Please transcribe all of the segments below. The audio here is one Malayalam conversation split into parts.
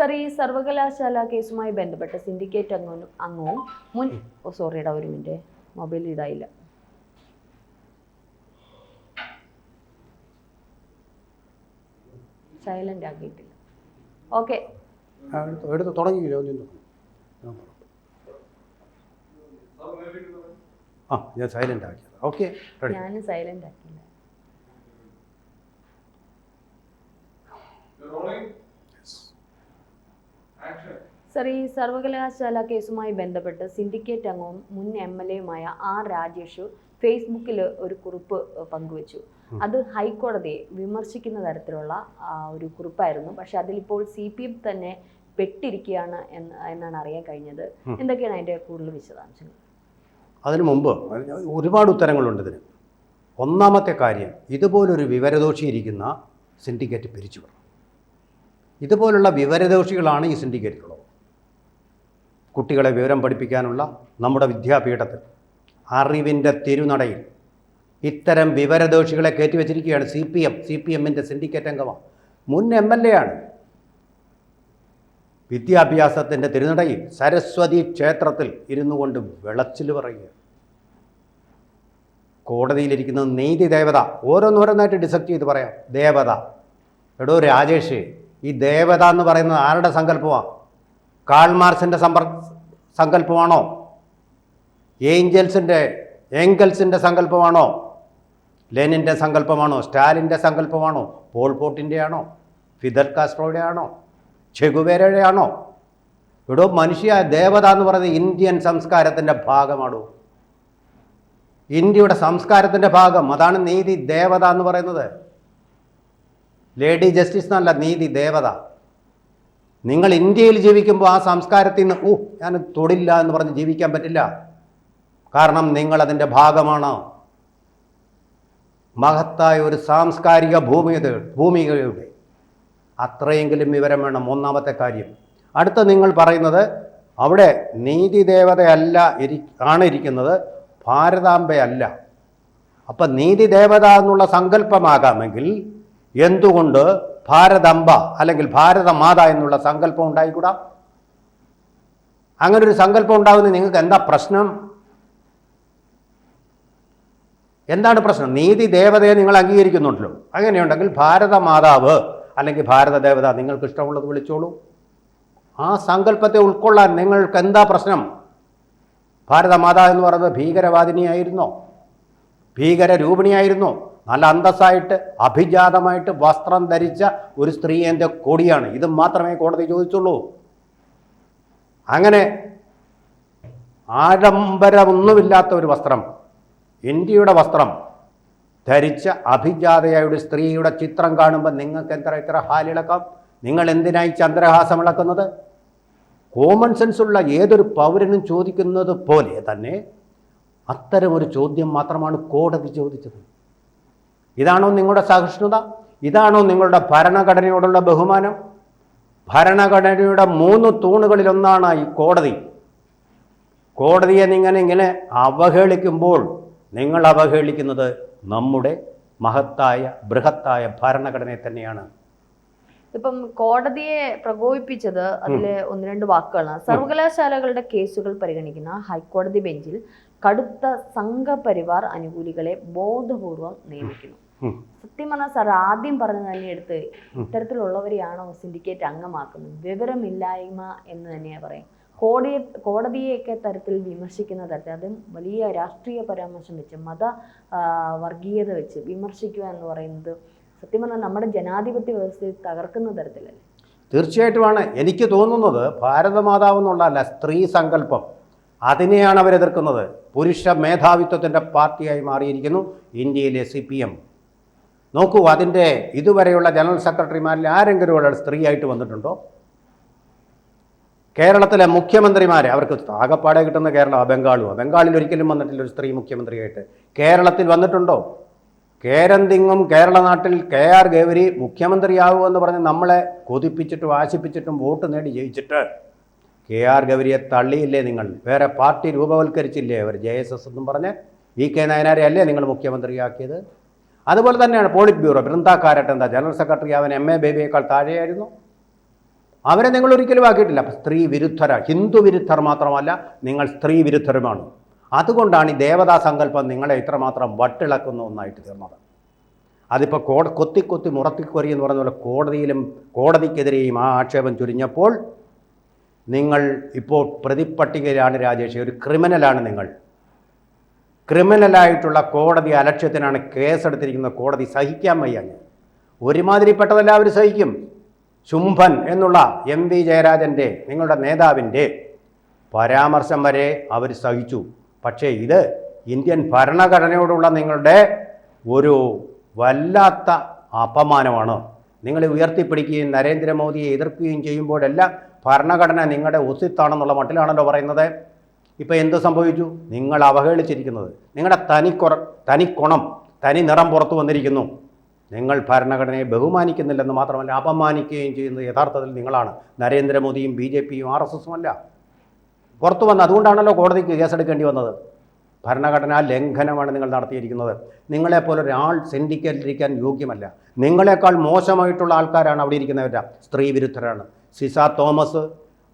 സർ ഈ സർവകലാശാല കേസുമായി ബന്ധപ്പെട്ട് സിൻഡിക്കേറ്റ് അംഗവും അംഗവും മുൻ ഓ സോറിയുടെ ഒരു മിനിറ്റ്. മൊബൈൽ ഇതായില്ല. സൈലന്റ് ആക്കിയിട്ടില്ല. ഓക്കെ ആ, എടുത്ത് എടുത്ത് തുടങ്ങിയില്ല ഒന്നും തുടങ്ങി. ഞാൻ പറയാം. ആ ഞാൻ സൈലന്റ് ആക്കിയത്. ഓക്കെ ഞാൻ സൈലന്റ് ആക്കിയില്ല. ഈ സർവകലാശാല കേസുമായി ബന്ധപ്പെട്ട് സിൻഡിക്കേറ്റ് അംഗവും മുൻ എം എൽ എയുമായ ആർ രാജേഷ് ഫേസ്ബുക്കിൽ ഒരു കുറിപ്പ് പങ്കുവച്ചു. അത് ഹൈക്കോടതിയെ വിമർശിക്കുന്ന തരത്തിലുള്ള ഒരു കുറിപ്പായിരുന്നു. പക്ഷെ അതിലിപ്പോൾ സി പി എം തന്നെ പെട്ടിരിക്കുകയാണ് എന്ന് എന്നാണ് അറിയാൻ കഴിഞ്ഞത്. എന്തൊക്കെയാണ് അതിന്റെ കൂടുതൽ വിശദാംശങ്ങൾ? അതിനു മുമ്പ് ഒരുപാട് ഉത്തരങ്ങളുണ്ട് ഇതിന്. ഒന്നാമത്തെ കാര്യം ഇതുപോലൊരു വിവരദോഷി ഇരിക്കുന്ന സിൻഡിക്കേറ്റ് പിരിച്ചു വിടണം. ഇതുപോലുള്ള വിവരദോഷികളാണ് ഈ സിൻഡിക്കേറ്റിലുള്ളത്. കുട്ടികളെ വിവരം പഠിപ്പിക്കാനുള്ള നമ്മുടെ വിദ്യാപീഠത്തിൽ അറിവിന്റെ തിരുനടയിൽ ഇത്തരം വിവരദോഷികളെ കയറ്റി വച്ചിരിക്കുകയാണ് C P M C P എമ്മിന്റെ സിൻഡിക്കേറ്റ് അംഗമാണ് മുൻ എം എൽ എ ആണ് വിദ്യാഭ്യാസത്തിന്റെ തിരുനടയിൽ സരസ്വതി ക്ഷേത്രത്തിൽ ഇരുന്നു കൊണ്ട് വിളച്ചിൽ പറയുക. കോടതിയിലിരിക്കുന്ന നീതി ദേവത ഓരോന്നോരോന്നായിട്ട് ഡിസക്ട് ചെയ്ത് പറയാം. ദേവത. എടോ രാജേഷ് ഈ ദേവത എന്ന് പറയുന്നത് ആരുടെ സങ്കല്പമാണ് കാൾമാർസിന്റെ സമ്പർ സങ്കല്പമാണോ? ഏഞ്ചൽസിന്റെ ഏങ്കൽസിന്റെ സങ്കല്പമാണോ? ലെനിന്റെ സങ്കല്പമാണോ? സ്റ്റാലിന്റെ സങ്കല്പമാണോ? പോൾ പോട്ടിന്റെ ആണോ ഫിദൽ കാസ്ട്രോയുടെ ആണോ ചെഗുവേരയുടെ ആണോ ഇവിടെ മനുഷ്യ ദേവത എന്ന് പറയുന്നത് ഇന്ത്യൻ സംസ്കാരത്തിന്റെ ഭാഗമാണോ ഇന്ത്യയുടെ സംസ്കാരത്തിന്റെ ഭാഗം അതാണ് നീതി ദേവത എന്ന് പറയുന്നത്. ലേഡി ജസ്റ്റിസ് എന്നല്ല നീതി ദേവത. നിങ്ങൾ ഇന്ത്യയിൽ ജീവിക്കുമ്പോൾ ആ സംസ്കാരത്തിൽ നിന്ന് ഓ ഞാൻ തൊടില്ല എന്ന് പറഞ്ഞ് ജീവിക്കാൻ പറ്റില്ല. കാരണം നിങ്ങൾ അതിന്റെ ഭാഗമാണ്. മഹത്തായ ഒരു സാംസ്കാരിക ഭൂമി ഭൂമികയുടെ അത്രയെങ്കിലും വിവരം വേണം. ഒന്നാമത്തെ കാര്യം. അടുത്ത നിങ്ങൾ പറയുന്നത് അവിടെ നീതി ദേവതയല്ല ഇരി ആണ് ഇരിക്കുന്നത് ഭാരതാംബയല്ല അപ്പം നീതി ദേവത എന്നുള്ള സങ്കല്പമാകാമെങ്കിൽ എന്തുകൊണ്ട് ഭാരതംബ അല്ലെങ്കിൽ ഭാരതമാത എന്നുള്ള സങ്കല്പം ഉണ്ടായിക്കൂടാ? അങ്ങനെ ഒരു സങ്കല്പം ഉണ്ടാകുന്ന നിങ്ങൾക്ക് എന്താ പ്രശ്നം? എന്താണ് പ്രശ്നം? നീതി ദേവതയെ നിങ്ങൾ അംഗീകരിക്കുന്നുണ്ടല്ലോ. അങ്ങനെയുണ്ടെങ്കിൽ ഭാരതമാതാവ് അല്ലെങ്കിൽ ഭാരത ദേവത നിങ്ങൾക്ക് ഇഷ്ടമുള്ളത് വിളിച്ചോളൂ. ആ സങ്കല്പത്തെ ഉൾക്കൊള്ളാൻ നിങ്ങൾക്ക് എന്താ പ്രശ്നം? ഭാരതമാത എന്ന് പറയുന്നത് ഭീകരവാദിനിയായിരുന്നോ? ഭീകരരൂപിണിയായിരുന്നോ? നല്ല അന്തസ്സായിട്ട് അഭിജാതമായിട്ട് വസ്ത്രം ധരിച്ച ഒരു സ്ത്രീ എന്റെ കൊടിയാണ്. ഇത് മാത്രമേ കോടതി ചോദിച്ചുള്ളൂ. അങ്ങനെ ആഡംബരമൊന്നുമില്ലാത്ത ഒരു വസ്ത്രം ഇന്ത്യയുടെ വസ്ത്രം ധരിച്ച അഭിജാതയായ ഒരു സ്ത്രീയുടെ ചിത്രം കാണുമ്പോൾ നിങ്ങൾക്ക് എത്ര എത്ര ഹാലിളക്കാം? നിങ്ങൾ എന്തിനായി ചന്ദ്രഹാസം ഇളക്കുന്നത്? കോമൺ സെൻസുള്ള ഏതൊരു പൗരനും ചോദിക്കുന്നത് പോലെ തന്നെ അത്തരമൊരു ചോദ്യം മാത്രമാണ് കോടതി ചോദിച്ചത്. ഇതാണോ നിങ്ങളുടെ സഹിഷ്ണുത? ഇതാണോ നിങ്ങളുടെ ഭരണഘടനയോടുള്ള ബഹുമാനം? ഭരണഘടനയുടെ മൂന്ന് തൂണുകളിലൊന്നാണ് ഈ കോടതി. കോടതിയെ നിങ്ങൾ ഇങ്ങനെ അവഹേളിക്കുമ്പോൾ നിങ്ങൾ അവഹേളിക്കുന്നത് നമ്മുടെ മഹത്തായ ബൃഹത്തായ ഭരണഘടനയെ തന്നെയാണ്. ഇപ്പം കോടതിയെ പ്രകോപിപ്പിച്ചത് അതിലെ ഒന്ന് രണ്ട് വാക്കുകളാണ്. സർവകലാശാലകളുടെ കേസുകൾ പരിഗണിക്കുന്ന ഹൈക്കോടതി ബെഞ്ചിൽ കടുത്ത സംഘപരിവാർ അനുകൂലികളെ ബോധപൂർവം നിയമിക്കുന്നു. സത്യം പറഞ്ഞാൽ സാർ ആദ്യം പറഞ്ഞു തന്നെ എടുത്ത് ഇത്തരത്തിലുള്ളവരെയാണോ സിൻഡിക്കേറ്റ് അംഗമാക്കുന്നത്? വിവരമില്ലായ്മ എന്ന് തന്നെയാണ് പറയും. കോടതിയെ കോടതിയെയൊക്കെ തരത്തിൽ വിമർശിക്കുന്ന തരത്തിൽ അതും വലിയ രാഷ്ട്രീയ പരാമർശം വെച്ച് മത വർഗീയത വെച്ച് വിമർശിക്കുക എന്ന് പറയുന്നത് സത്യം പറഞ്ഞാൽ നമ്മുടെ ജനാധിപത്യ വ്യവസ്ഥയെ തകർക്കുന്ന തരത്തിലല്ലേ? തീർച്ചയായിട്ടുമാണ്. എനിക്ക് തോന്നുന്നത് ഭാരതമാതാവ് എന്നുള്ളതല്ല സ്ത്രീ സങ്കല്പം. അതിനെയാണ് അവരെതിർക്കുന്നത് പുരുഷ മേധാവിത്വത്തിന്റെ പാർട്ടിയായി മാറിയിരിക്കുന്നു ഇന്ത്യയിലെ സി പി എം നോക്കൂ അതിന്റെ ഇതുവരെയുള്ള ജനറൽ സെക്രട്ടറിമാരിൽ ആരെങ്കിലും ഒരാൾ സ്ത്രീയായിട്ട് വന്നിട്ടുണ്ടോ? കേരളത്തിലെ മുഖ്യമന്ത്രിമാരെ അവർക്ക് ആകപ്പാടെ കിട്ടുന്ന കേരള ബംഗാളുമോ ബംഗാളിൽ ഒരിക്കലും വന്നിട്ടില്ല ഒരു സ്ത്രീ മുഖ്യമന്ത്രിയായിട്ട്. കേരളത്തിൽ വന്നിട്ടുണ്ടോ? കേരന്തിങ്ങും കേരള നാട്ടിൽ കെ ആർ ഗൗരി മുഖ്യമന്ത്രിയാകുമെന്ന് പറഞ്ഞ് നമ്മളെ കൊതിപ്പിച്ചിട്ടും ആശിപ്പിച്ചിട്ടും വോട്ട് നേടി ജയിച്ചിട്ട് കെ ആർ ഗൗരിയെ തള്ളിയില്ലേ നിങ്ങൾ? വേറെ പാർട്ടി രൂപവൽക്കരിച്ചില്ലേ അവർ? ജെ എസ് എസ് എന്നും പറഞ്ഞ് വി കെ നയനാരെ അല്ലേ നിങ്ങൾ മുഖ്യമന്ത്രിയാക്കിയത്? അതുപോലെ തന്നെയാണ് പോളിറ്റ് ബ്യൂറോ ബൃന്ദ എന്താ? ജനറൽ സെക്രട്ടറി അവൻ എം എ ബേബിയേക്കാൾ താഴെയായിരുന്നു. അവരെ നിങ്ങൾ ഒരിക്കലും ആക്കിയിട്ടില്ല. സ്ത്രീ വിരുദ്ധര. ഹിന്ദു വിരുദ്ധർ മാത്രമല്ല നിങ്ങൾ സ്ത്രീ വിരുദ്ധരുമാണ്. അതുകൊണ്ടാണ് ഈ ദേവതാ സങ്കല്പം നിങ്ങളെ ഇത്രമാത്രം വട്ടിളക്കുന്ന ഒന്നായിട്ട് തീർന്നത്. അതിപ്പോൾ കോട കൊത്തി കൊത്തി മുറത്തിക്കൊരി എന്ന് പറഞ്ഞ പോലെ കോടതിയിലും കോടതിക്കെതിരെയും ആ ആക്ഷേപം ചുരിഞ്ഞപ്പോൾ നിങ്ങൾ ഇപ്പോൾ പ്രതിപ്പട്ടികയിലാണ് രാജേഷ്. ഒരു ക്രിമിനലാണ് നിങ്ങൾ. ക്രിമിനലായിട്ടുള്ള കോടതി അലക്ഷ്യത്തിനാണ് കേസെടുത്തിരിക്കുന്ന കോടതി സഹിക്കാൻ വയ്യാഞ്ഞ് ഒരുമാതിരിപ്പെട്ടതെല്ലാവരും സഹിക്കും. ശുംഭൻ എന്നുള്ള എം വി ജയരാജന്റെ നിങ്ങളുടെ നേതാവിന്റെ പരാമർശം വരെ അവർ സഹിച്ചു. പക്ഷേ ഇത് ഇന്ത്യൻ ഭരണഘടനയോടുള്ള നിങ്ങളുടെ ഒരു വല്ലാത്ത അപമാനമാണ്. നിങ്ങളെ ഉയർത്തിപ്പിടിക്കുകയും നരേന്ദ്രമോദിയെ എതിർക്കുകയും ചെയ്യുമ്പോഴെല്ലാം ഭരണഘടന നിങ്ങളുടെ ഒസിത്താണെന്നുള്ള മട്ടിലാണല്ലോ പറയുന്നത്. ഇപ്പോൾ എന്ത് സംഭവിച്ചു? നിങ്ങൾ അവഹേളിച്ചിരിക്കുന്നത്. നിങ്ങളുടെ തനിക്കുറ തനിക്കുണം തനി നിറം പുറത്തു വന്നിരിക്കുന്നു. നിങ്ങൾ ഭരണഘടനയെ ബഹുമാനിക്കുന്നില്ലെന്ന് മാത്രമല്ല അപമാനിക്കുകയും ചെയ്യുന്നത് യഥാർത്ഥത്തിൽ നിങ്ങളാണ്. നരേന്ദ്രമോദിയും ബി ജെ പിയും ആർ എസ് എസും അല്ല. പുറത്തു വന്ന് അതുകൊണ്ടാണല്ലോ കോടതിക്ക് കേസെടുക്കേണ്ടി വന്നത്. ഭരണഘടനാ ലംഘനമാണ് നിങ്ങൾ നടത്തിയിരിക്കുന്നത്. നിങ്ങളെപ്പോലെ ഒരാൾ സിൻഡിക്കേറ്റിലിരിക്കാൻ യോഗ്യമല്ല. നിങ്ങളെക്കാൾ മോശമായിട്ടുള്ള ആൾക്കാരാണ് അവിടെ ഇരിക്കുന്നവരാ. സ്ത്രീ വിരുദ്ധരാണ് സിസ തോമസ്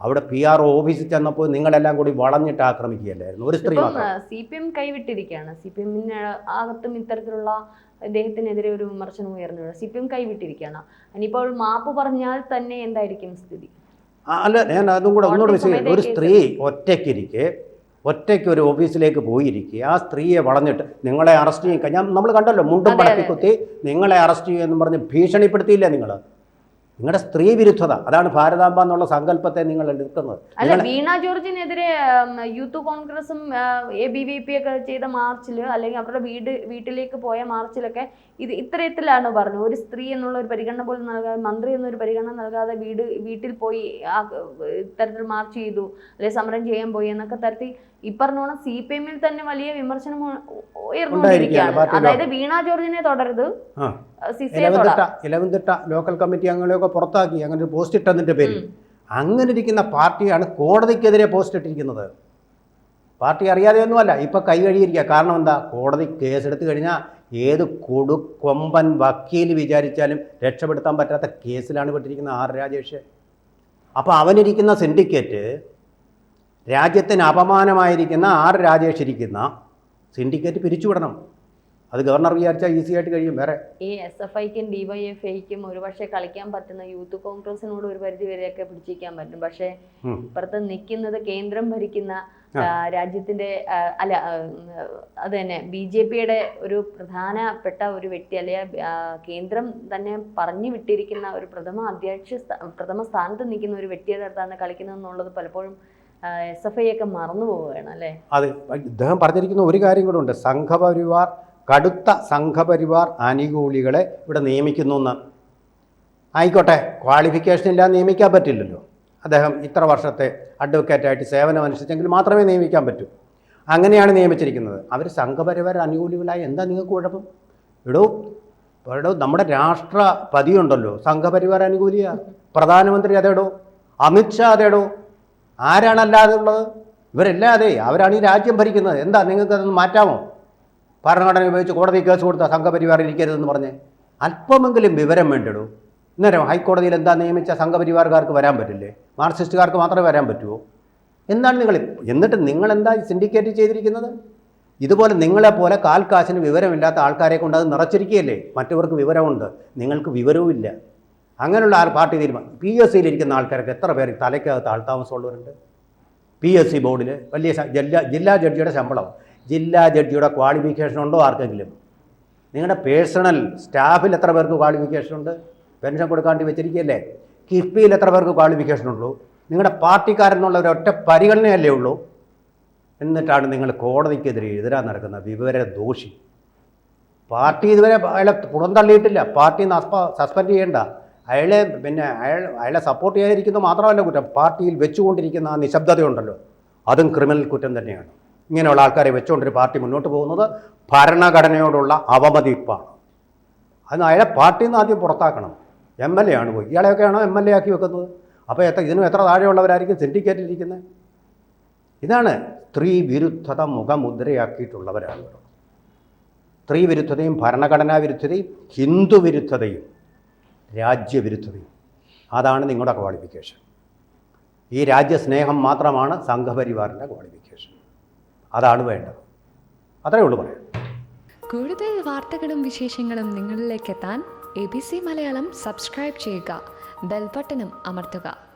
അവിടെ പി ആർ ഓഫീസിൽ ചെന്നപ്പോൾ നിങ്ങളെല്ലാം കൂടി വളഞ്ഞിട്ട് ആക്രമിക്കുകയല്ലായിരുന്നു. ഒരു സ്ത്രീ മാത്രം. സി പി എം കൈവിട്ടിരിക്കുകയാണ്. സി പി എമ്മിന് അകത്തും ഇത്തരത്തിലുള്ള ഇദ്ദേഹത്തിനെതിരെ ഒരു വിമർശനം ഉയർന്നു സി പി എം കൈവിട്ടിരിക്കുകയാണ്. ഇനിയിപ്പോൾ മാപ്പ് പറഞ്ഞാൽ തന്നെ എന്തായിരിക്കും സ്ഥിതി? അല്ല ഞാൻ അതും കൂടെ ഒന്നുകൂടെ കോടതി ഒരു സ്ത്രീ ഒറ്റയ്ക്കിരിക്കെ ഒറ്റയ്ക്ക് ഒരു ഓഫീസിലേക്ക് പോയിരിക്കുക ആ സ്ത്രീയെ വളഞ്ഞിട്ട് നിങ്ങളെ അറസ്റ്റ് ചെയ്യും ഞാൻ നമ്മൾ കണ്ടല്ലോ മുണ്ടും പടക്കി കുത്തി നിങ്ങളെ അറസ്റ്റ് ചെയ്യുമെന്ന് പറഞ്ഞ് ഭീഷണിപ്പെടുത്തിയില്ല നിങ്ങൾ നിങ്ങളുടെ സ്ത്രീ വിരുദ്ധത അതാണ് ഭാരതാംബ എന്നുള്ള സങ്കല്പത്തെ നിങ്ങൾ എടുക്കുന്നത് അല്ല വീണ ജോർജിനെതിരെ യൂത്ത് കോൺഗ്രസും എ ബി വി പി ഒക്കെ ചെയ്ത മാർച്ചിൽ അല്ലെങ്കിൽ അവരുടെ വീട് വീട്ടിലേക്ക് പോയ മാർച്ചിലൊക്കെ ഇത് ഇത്തരത്തിലാണ് പറഞ്ഞത്. ഒരു സ്ത്രീ എന്നുള്ള ഒരു പരിഗണന പോലും നൽകാതെ മന്ത്രി എന്നൊരു പരിഗണന നൽകാതെ വീട് വീട്ടിൽ പോയി ആ ഇത്തരത്തിൽ മാർച്ച് ചെയ്തു അല്ലെങ്കിൽ സമരം ചെയ്യാൻ പോയി എന്നൊക്കെ തരത്തിൽ ഈ പറഞ്ഞോണം സി പി എമ്മിൽ തന്നെ വലിയ വിമർശനം ഉയർന്നുകൊണ്ടിരിക്കുകയാണ് അതായത് വീണ ജോർജിനെ തുടരുത്. സിസയെ തൊട ഇലവന്തിട്ട ഇലവന്തിട്ട ലോക്കൽ കമ്മിറ്റി അംഗങ്ങളെയൊക്കെ പുറത്താക്കി അങ്ങനെ ഒരു പോസ്റ്റ് ഇട്ടതിന്റെ പേരിൽ. അങ്ങനെ ഇരിക്കുന്ന പാർട്ടിയാണ് കോടതിക്കെതിരെ പോസ്റ്റ് ഇട്ടിരിക്കുന്നത്. പാർട്ടി അറിയാതെയൊന്നുമല്ല ഇപ്പം കൈ കഴിയിരിക്കുക കാരണം എന്താ? കോടതി കേസെടുത്തു കഴിഞ്ഞാൽ ഏത് കൊടു കൊമ്പൻ വക്കീൽ വിചാരിച്ചാലും രക്ഷപ്പെടുത്താൻ പറ്റാത്ത കേസിലാണ് പെട്ടിരിക്കുന്ന ആർ രാജേഷ്. അപ്പോൾ അവനിരിക്കുന്ന സിൻഡിക്കേറ്റ് രാജ്യത്തിന് അപമാനമായിരിക്കുന്ന ആർ രാജേഷ് ഇരിക്കുന്ന സിൻഡിക്കേറ്റ് പിരിച്ചുവിടണം. അത് ഗവർണർ വിചാരിച്ചാൽ ഈസി ആയിട്ട് കഴിയും വേറെ. ഈ എസ് എഫ് ഐക്കും ഡിവൈഎഫ് ഐക്കും ഒരുപക്ഷെ കളിക്കാൻ പറ്റുന്ന യൂത്ത് കോൺഗ്രസിനോട് ഒരു പരിധി വരെയൊക്കെ പിടിച്ചിരിക്കാൻ പറ്റും. പക്ഷേ ഇപ്പുറത്ത് നിൽക്കുന്നത് കേന്ദ്രം ഭരിക്കുന്ന രാജ്യത്തിന്റെ അല്ല അത് തന്നെ ബി ജെ പിയുടെ ഒരു പ്രധാനപ്പെട്ട ഒരു വ്യക്തി അല്ലെ കേന്ദ്രം തന്നെ പറഞ്ഞു വിട്ടിരിക്കുന്ന ഒരു പ്രഥമ അധ്യക്ഷ പ്രഥമ സ്ഥാനത്ത് നിൽക്കുന്ന ഒരു വ്യക്തിയെ അടുത്താണ് കളിക്കുന്നത് എന്നുള്ളത് പലപ്പോഴും എസ് എഫ് ഐ ഒക്കെ മറന്നു പോവുകയാണ് അല്ലേ? അതെ. ഇദ്ദേഹം പറഞ്ഞിരിക്കുന്ന ഒരു കാര്യം കൂടെ ഉണ്ട്. സംഘപരിവാർ കടുത്ത സംഘപരിവാർ ആനുകൂലികളെ ഇവിടെ നിയമിക്കുന്നു എന്ന് ആയിക്കോട്ടെ ക്വാളിഫിക്കേഷൻ ഇല്ലാതെ നിയമിക്കാൻ പറ്റില്ലല്ലോ. അദ്ദേഹം ഇത്ര വർഷത്തെ അഡ്വക്കേറ്റായിട്ട് സേവനം അനുഷ്ഠിച്ചെങ്കിൽ മാത്രമേ നിയമിക്കാൻ പറ്റൂ. അങ്ങനെയാണ് നിയമിച്ചിരിക്കുന്നത്. അവർ സംഘപരിവാർ അനുകൂലികളായി എന്താ നിങ്ങൾക്ക് കുഴപ്പം? എടോ എടോ നമ്മുടെ രാഷ്ട്രപതിയുണ്ടല്ലോ സംഘപരിവാർ അനുകൂലിയ പ്രധാനമന്ത്രി അതേടോ അമിത്ഷാ അതേടോ ആരാണല്ലാതെ ഉള്ളത്? ഇവരല്ലാതെ അവരാണ് ഈ രാജ്യം ഭരിക്കുന്നത്. എന്താ നിങ്ങൾക്കതൊന്ന് മാറ്റാമോ? ഭരണഘടന ഉപയോഗിച്ച് കോടതി കേസ് കൊടുത്ത സംഘപരിവാർ ഇരിക്കരുതെന്ന് പറഞ്ഞ് അല്പമെങ്കിലും വിവരം വേണ്ടിടൂ? അന്നേരം ഹൈക്കോടതിയിൽ എന്താ നിയമിച്ച സംഘപരിവാർക്കാർക്ക് വരാൻ പറ്റില്ലേ? മാർക്സിസ്റ്റുകാർക്ക് മാത്രമേ വരാൻ പറ്റുമോ എന്താണ് നിങ്ങൾ എന്നിട്ട് നിങ്ങൾ എന്താ സിൻഡിക്കേറ്റ് ചെയ്തിരിക്കുന്നത്? ഇതുപോലെ നിങ്ങളെപ്പോലെ കാൽക്കാശിന് വിവരമില്ലാത്ത ആൾക്കാരെ കൊണ്ട് അത് നിറച്ചിരിക്കുകയല്ലേ? മറ്റവർക്ക് വിവരമുണ്ട്. നിങ്ങൾക്ക് വിവരവുമില്ല. അങ്ങനെയുള്ള ആൾ പാർട്ടി തീരുമാനം. പി എസ് സിയിൽ ഇരിക്കുന്ന ആൾക്കാർക്ക് എത്ര പേര് തലയ്ക്കകത്ത് ആൾതാമസമുള്ളവരുണ്ട്? പി എസ് സി ബോർഡിൽ വലിയ ജില്ലാ ജില്ലാ ജഡ്ജിയുടെ ശമ്പളം. ജില്ലാ ജഡ്ജിയുടെ ക്വാളിഫിക്കേഷൻ ഉണ്ടോ ആർക്കെങ്കിലും? നിങ്ങളുടെ പേഴ്സണൽ സ്റ്റാഫിൽ എത്ര പേർക്ക് ക്വാളിഫിക്കേഷൻ ഉണ്ട്? പെൻഷൻ കൊടുക്കാണ്ടി വെച്ചിരിക്കുകയല്ലേ? കിഫ്ബിയിൽ എത്ര പേർക്ക് ക്വാളിഫിക്കേഷൻ ഉള്ളൂ? നിങ്ങളുടെ പാർട്ടിക്കാരെന്നുള്ള ഒരൊറ്റ പരിഗണനയല്ലേ ഉള്ളൂ? എന്നിട്ടാണ് നിങ്ങൾ കോടതിക്കെതിരെ എതിരാൻ നടക്കുന്ന വിവര ദോഷി. പാർട്ടി ഇതുവരെ അയാളെ പുറന്തള്ളിയിട്ടില്ല പാർട്ടി സസ്പെൻഡ് ചെയ്യേണ്ട. അയാളെ പിന്നെ അയാൾ അയാളെ സപ്പോർട്ട് ചെയ്യാതിരിക്കുന്നത് മാത്രമല്ല കുറ്റം. പാർട്ടിയിൽ വെച്ചുകൊണ്ടിരിക്കുന്ന ആ നിശബ്ദതയുണ്ടല്ലോ. അതും ക്രിമിനൽ കുറ്റം തന്നെയാണ്. ഇങ്ങനെയുള്ള ആൾക്കാരെ വെച്ചുകൊണ്ടൊരു പാർട്ടി മുന്നോട്ട് പോകുന്നത് ഭരണഘടനയോടുള്ള അവമതിപ്പാണ്. അത് അയാളെ പാർട്ടിയിൽ നിന്ന് ആദ്യം പുറത്താക്കണം. എം എൽ എ ആണ് പോയി. ഇയാളെയൊക്കെയാണോ എം എൽ എ ആക്കി വെക്കുന്നത്? അപ്പോൾ എത്ര ഇതിനും എത്ര താഴെയുള്ളവരായിരിക്കും സിൻഡിക്കേറ്റിൽ ഇരിക്കുന്നത് ഇതാണ് സ്ത്രീ വിരുദ്ധത മുഖമുദ്രയാക്കിയിട്ടുള്ളവരാണ്. സ്ത്രീ വിരുദ്ധതയും ഭരണഘടനാ വിരുദ്ധതയും ഹിന്ദു വിരുദ്ധതയും രാജ്യവിരുദ്ധതയും അതാണ് നിങ്ങളുടെ ക്വാളിഫിക്കേഷൻ ഈ രാജ്യസ്നേഹം മാത്രമാണ് സംഘപരിവാറിന്റെ ക്വാളിഫിക്കേഷൻ അതാണ് വേണ്ടത്. അത്രേ ഉള്ളൂ പറയാം കൂടുതൽ വാർത്തകളും വിശേഷങ്ങളും നിങ്ങളിലേക്ക് എത്താൻ A B C Malayalam subscribe ചെയ്യുക. ബെൽബട്ടനും അമർത്തുക.